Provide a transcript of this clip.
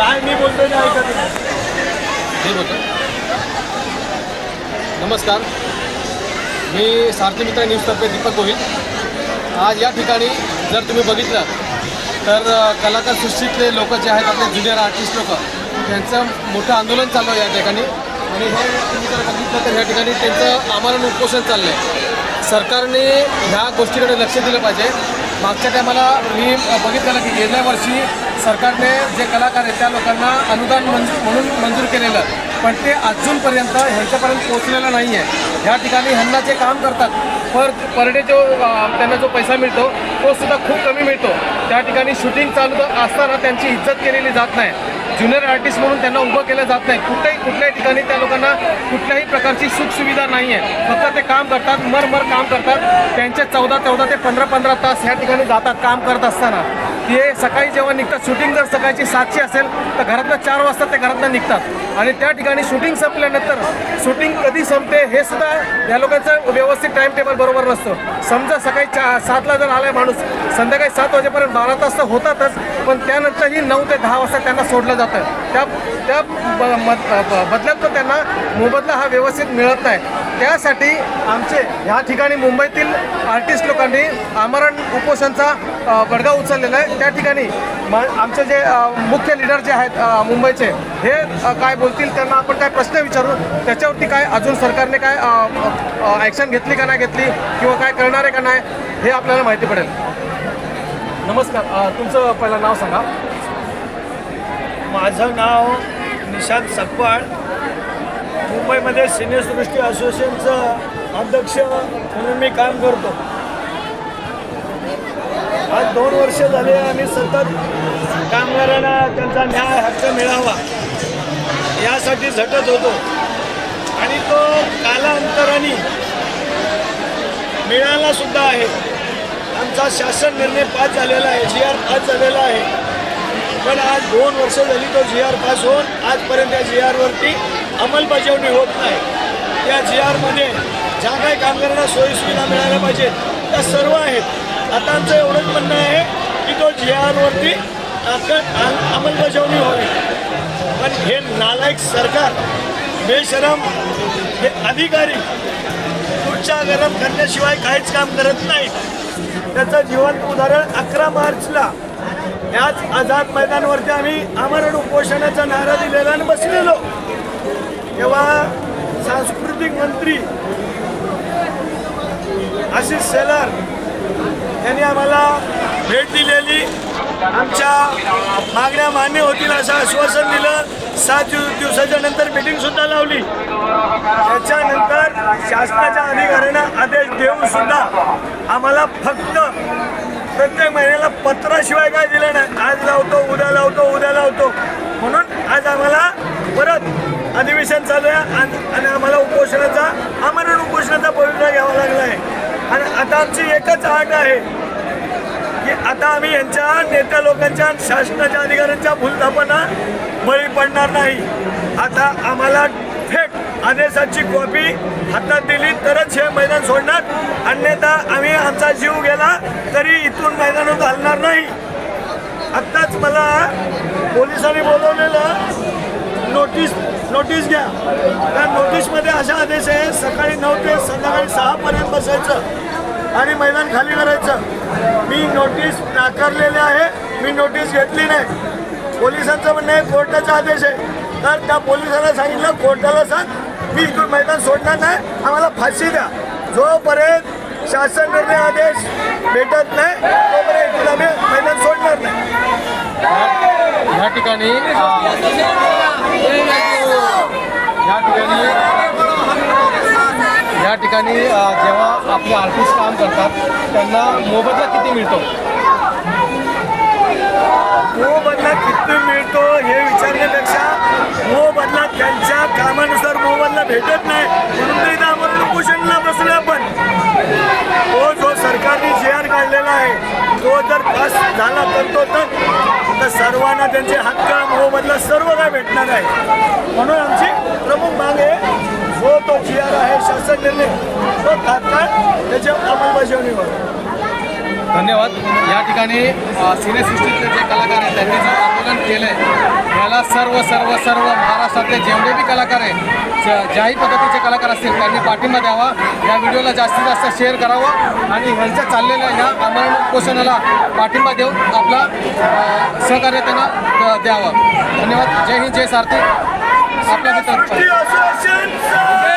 काय मी बोलतो नाही. मी बोलतो नमस्कार. मी सारथी मित्र न्यूजतर्फे दीपक गोहिल. आज या ठिकाणी जर तुम्ही बघितलं तर कलाकार सृष्टीतले लोक जे आहेत आपले ज्युनियर आर्टिस्ट लोक त्यांचं मोठं आंदोलन चालू आहे या ठिकाणी. आणि हे तुम्ही जर बघितलं तर या ठिकाणी त्यांचं आमरण उपोषण चाललं आहे सरकारने ह्या गोष्टीकडे लक्ष दिलं पाहिजे. मागच्या टायमाला मी बघितलं की गेल्या वर्षी सरकारने जे कलाकार आहेत त्या लोकांना अनुदान मंजूर म्हणून मंजूर केलेलं. पण ते अजूनपर्यंत ह्यांच्यापर्यंत पोहोचलेलं नाही आहे ह्या ठिकाणी ह्यांना जे काम करतात पर पर डे जो त्यांना जो पैसा मिळतो तो सुद्धा खूप कमी मिळतो. त्या ठिकाणी शूटिंग चालू असताना त्यांची इज्जत केलेली जात नाही. ज्युनियर आर्टिस्ट म्हणून त्यांना उभं केलं जात नाही. कुठल्याही कुठल्याही ठिकाणी त्या लोकांना कुठल्याही प्रकारची सुखसुविधा नाही आहे फक्त ते काम करतात मरमर काम करतात. त्यांचे चौदा चौदा ते पंधरा पंधरा तास ह्या ठिकाणी जातात काम करत असताना. ते सकाळी जेव्हा निघतात शूटिंग जर सकाळची सातची असेल तर घरातनं चार वाजता ते घरातनं निघतात. आणि त्या ठिकाणी शूटिंग संपल्यानंतर शूटिंग कधी संपते हे सुद्धा या लोकांचं व्यवस्थित टाईम टेबल बरोबर नसतं. समजा सकाळी चा सातला जर आलाय माणूस संध्याकाळी सात वाजेपर्यंत बारा तास तर होतातच पण त्यानंतरही नऊ ते दहा वाजता त्यांना सोडलं जातं. त्या त्या ब- ब- बदल्यात तर त्यांना मोबदला हा व्यवस्थित मिळत नाही. त्यासाठी आमचे ह्या ठिकाणी मुंबईतील आर्टिस्ट लोकांनी आमरण उपोषणचा बडगाव उचललेलं उचललेला आहे. त्या ठिकाणी म आमचे जे मुख्य लिडर जे आहेत मुंबईचे हे काय बोलतील त्यांना आपण काय प्रश्न विचारू? त्याच्यावरती काय अजून सरकारने काय ॲक्शन घेतली का नाही घेतली किंवा काय करणार आहे का नाही हे आपल्याला माहिती पडेल. नमस्कार. तुमचं पहिलं नाव सांगा. माझं नाव निशांत सकपाळ मुंबईमध्ये सिनेसृष्टी असोसिएशनचं अध्यक्ष म्हणून मी काम करतो. आज दोन वर्ष झाले आम्ही सतत कामगारांना त्यांचा न्याय हक्क मिळावा यासाठी झटत होतो. आणि तो कालांतराने मिळाला सुद्धा आहे. आमचा शासन निर्णय पास झालेला आहे जी आर पास झालेला आहे. पण आज दोन वर्ष झाली तो जी आर पास होऊन आजपर्यंत या जी आरवरती अंमलबजावणी होत नाही. या जी आरमध्ये ज्या काही कामगारांना सोयीसुविधा मिळायला पाहिजेत त्या सर्व आहेत. आता आमचं एवढंच म्हणणं आहे की तो जी आरवरती अंमलबजावणी व्हावी. पण हे नालायक सरकार बेशरम हे अधिकारी पुढच्या गरम करण्याशिवाय काहीच काम करत नाही. त्याचं जिवंत उदाहरण अकरा मार्चला याच आझाद मैदानवरती आम्ही आमरण उपोषणाचा नारा दिलेला आणि बसलेलो. तेव्हा सांस्कृतिक मंत्री आशिष शेलार त्यांनी आम्हाला भेट दिलेली. आमच्या मागण्या मान्य होतील असं आश्वासन दिलं. सात दिवसाच्या नंतर मीटिंग सुद्धा लावली. त्याच्यानंतर शासनाच्या अधिकाऱ्यांना आदेश देऊन सुद्धा आम्हाला फक्त प्रत्येक महिन्याला पत्राशिवाय काय दिलं नाही. आज लावतो उद्या लावतो म्हणून आज आम्हाला परत अधिवेशन चालू आहे आणि आणि आम्हाला उपोषणाचा आमरण उपोषणाचा पवित्रा घ्यावा लागला आहे आणि आता आमची आहे की आता आम्ही यांच्या नेत्या लोकांच्या शासनाच्या अधिकाऱ्यांच्या भूलथापांना बळी पडणार नाही. आता आम्हाला थेट आदेशाची कॉपी हातात दिली तरच हे मैदान सोडणार. अन्यथा आम्ही आमचा जीव गेला तरी इथून मैदानात हलणार नाही. आत्ताच मला पोलिसांनी बोलवलेलं नोटीस नोटीस घ्या. त्या नोटीसमध्ये असा आदेश आहे सकाळी नऊ ते संध्याकाळी सहापर्यंत बसायचं. आणि मैदान खाली करायचं. मी नोटीस नाकारलेले आहे. मी नोटीस घेतली नाही. पोलिसांचं म्हणणं आहे कोर्टाचा आदेश आहे. तर त्या पोलिसाला सांगितलं कोर्टाला सांग मी इथून मैदान सोडणार नाही. आम्हाला फाशी द्या. जोपर्यंत शासन निर्णय आदेश भेटत नाही तोपर्यंत इथून आम्ही मैदान सोडणार नाही. या ठिकाणी अ, या ठिकाणी या ठिकाणी जेव्हा आपले आर्टिस्ट काम करतात त्यांना मोबदला किती मिळतो? मोबदला किती मिळतो हे विचारण्यापेक्षा मोबदला त्यांच्या कामानुसार मोबदला भेटत नाही. म्हणून तर इथं आम्हाला उपोषणला बसलो आपण. तो जो सरकारने जे आर काढलेला आहे तो जर पास झाला तर तो तर तर सर्वांना त्यांचे हक्क मोबदला सर्व काय भेटणार आहे. म्हणून आमची प्रमुख माग आहे जो तो जी आर आहे शासन निर्णय तो तात्काळ त्याच्या अंमलबजावणी व्हावी धन्यवाद. या ठिकाणी सिनेसृष्टीतले जे कलाकार आहेत त्यांनी जे आंदोलन केलं आहे याला सर्व सर्व सर्व महाराष्ट्रातले जेवढे बी कलाकार आहे ज- ज्याही पद्धतीचे कलाकार असतील त्यांनी पाठिंबा द्यावा. या व्हिडिओला जास्तीत जास्त शेअर करावं आणि ह्यांच्या चाललेल्या ह्या आमरण उपोषणाला पाठिंबा देऊन आपला सहकार्य त्यांना द्यावं. धन्यवाद. जय हिंद जय सारथी. आपला मित्र असोसिएशनचा